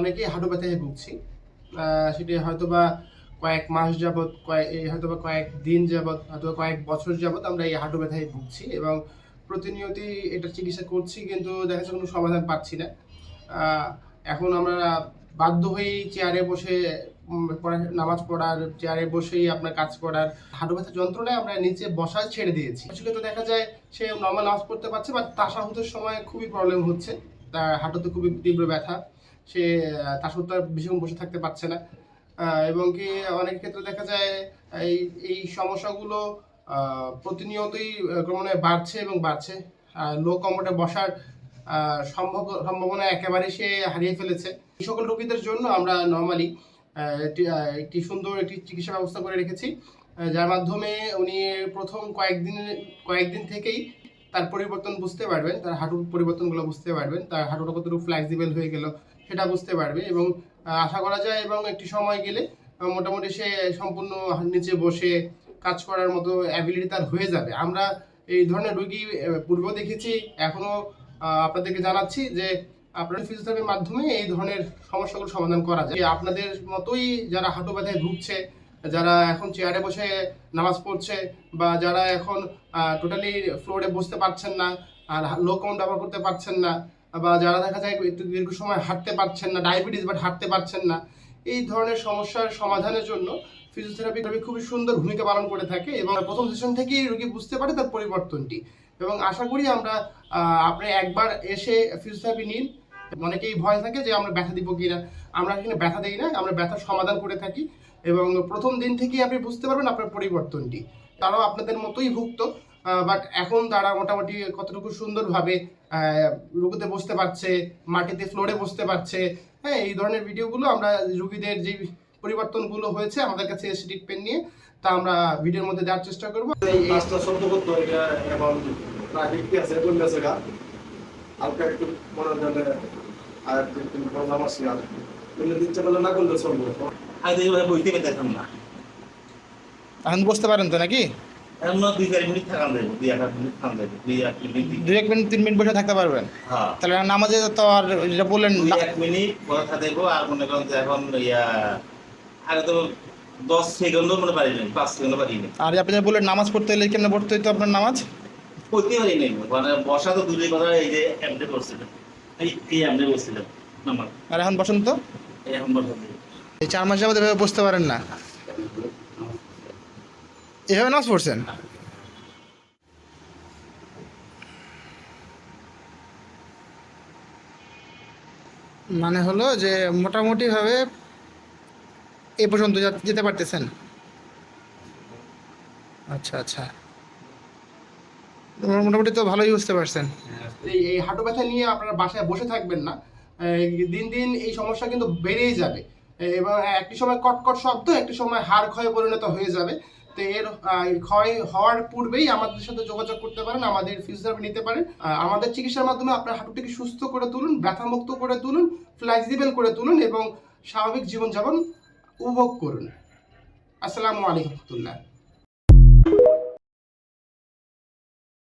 অনেকেই হাঁটু ব্যথায় ভুগছি সেটি হয়তো বা কয়েক মাস যাবৎ কয়েক এই হয়তো বা কয়েক দিন যাবৎ হয়তো বা কয়েক বছর যাবৎ আমরা এই হাঁটু ব্যথায় ভুগছি এবং প্রতিনিয়তই এটা চিকিৎসা করছি কিন্তু দেখা যাচ্ছে কোনো সমাধান পাচ্ছি না। এখন আমরা বাধ্য হয়েই চেয়ারে বসে নামাজ পড়ার, চেয়ারে বসেই আপনার কাজ করার হাঁটু ব্যথার যন্ত্রণায় আমরা নিচে বসা ছেড়ে দিয়েছি। আসলে তো দেখা যায় সে নর্মাল নামাজ পড়তে পারছে বাট তাসাহুদের সময় খুবই প্রবলেম হচ্ছে। তার হাঁটুতে খুবই তীব্র ব্যথা। সে তাসাহুদ তার বেশিক্ষণ বসে থাকতে পারছে না। এবং কি অনেক ক্ষেত্রে দেখা যায়, এই এই সমস্যাগুলো প্রতিনিয়তই ক্রমে বাড়ছে এবং বাড়ছে। লো কমফোর্টে বসার সম্ভব, সম্ভাবনা একেবারে সে হারিয়ে ফেলেছে। এই সকল রোগীদের জন্য আমরা নর্মালি একটি সুন্দর একটি চিকিৎসা ব্যবস্থা করে রেখেছি। যার মাধ্যমে উনি প্রথম কয়েকদিন কয়েকদিন থেকেই তার পরিবর্তন বুঝতে পারবেন, তার হাঁটুর পরিবর্তনগুলো বুঝতে পারবেন, তার হাঁটুটা কতটুকু ফ্লেক্সিবল হয়ে গেল সেটা বুঝতে পারবে এবং আশা করা যায় এবং একটি সময় গেলে মোটামুটি সে সম্পূর্ণ নিচে বসে কাজ করার মতো অ্যাবিলিটি তার হয়ে যাবে। আমরা এই ধরনের রুগী আহ, পূর্বেও দেখেছি এখনও আহ, আপনাদেরকে জানাচ্ছি যে আপনার ফিজিওথেরাপির মাধ্যমে এই ধরনের সমস্যাগুলো সমাধান করা যায়। আপনাদের মতোই যারা হাঁটু ব্যথায় ভুগছে যারা এখন চেয়ারে বসে নামাজ পড়ছে বা যারা এখন টোটালি ফ্লোরে বসতে পারছেন না আর লো কাউন্ট ব্যবহার করতে পারছেন না বা যারা দেখা যায় একটু দীর্ঘ সময় হাঁটতে পারছেন না ডায়াবেটিস বাট হাঁটতে পারছেন না, এই ধরনের সমস্যার সমাধানের জন্য ফিজিওথেরাপি থেরাপি খুবই সুন্দর ভূমিকা পালন করে থাকে এবং প্রথম সেশন থেকেই রোগী বুঝতে পারে তার পরিবর্তনটি। এবং আশা করি আমরা আপনি একবার এসে ফিজিওথেরাপি নিন। অনেকেই ভয় থাকে যে আমরা ব্যথা দিব কিনা। আমরা এখানে ব্যথা দিই না, আমরা ব্যথার সমাধান করে থাকি। এবং প্রথম দিন থেকেই আপনি বুঝতে পারবেন আপনার পরিবর্তনটি। তারাও আপনাদের মতোই ভুক্ত। বাট এখন তারা মোটামুটি কতটুকু সুন্দরভাবে রুগুতে বসতে পারছে মাটিতে ফ্লোরে বসতে পারছে হ্যাঁ এই ধরনের ভিডিওগুলো আমরা রুগীদের যে পরিবর্তনগুলো হয়েছে আমাদের কাছে এসে ট্রিটমেন্ট নিয়ে তা আমরা ভিডিওর মধ্যে দেওয়ার চেষ্টা করব। হালকা একটু আর একটু প্রবলেম আছে আর। বললে দিচ্ছে না করলে চলবে। আগে বইতে পেতাম না। এখন বসতে পারেন তো নাকি? দুই এক মিনিট তিন মিনিট বসে থাকতে পারবেন? হ্যাঁ। তাহলে নামাজে তো আর যেটা বললেন এক মিনিট কথা দেবো আর মনে করেন যে এখন ইয়া আগে তো দশ সেকেন্ডও মনে পারি নাই পাঁচ সেকেন্ডও পারি নাই। আর আপনি বললেন নামাজ পড়তে হলে কেমন পড়তে হইতো আপনার নামাজ? পারি নাই মানে বসা তো দূরের কথা এই যে এমনি করছিলাম এই এই এমনি বসছিলাম আমার আর এখন বসেন তো। এই এখন বসা এই চার মাস এভাবে বসতে পারেন না। এভাবে নামাজ পড়ছেন? মানে হলো যে মোটামুটিভাবে এ পর্যন্ত যেতে পারতেছেন? আচ্ছা আচ্ছা। মোটামুটি তো ভালোই বুঝতে পারছেন। এই এই হাঁটু ব্যথা নিয়ে আপনারা বাসায় বসে থাকবেন না। দিন দিন এই সমস্যা কিন্তু বেড়েই যাবে। এবং একটি সময় কটকট শব্দ একটি সময় হাড় ক্ষয়ে পরিণত হয়ে যাবে। তো এর ক্ষয় হওয়ার পূর্বেই আমাদের সাথে যোগাযোগ করতে পারেন, আমাদের ফিজিওথেরাপি নিতে পারেন। আমাদের চিকিৎসার মাধ্যমে আপনার হাঁটুটিকে সুস্থ করে তুলুন, ব্যথামুক্ত করে তুলুন ফ্লেক্সিবল করে তুলুন এবং স্বাভাবিক জীবনযাপন উপভোগ করুন। আসসালামু আলাইকুম রহমতুল্লাহ।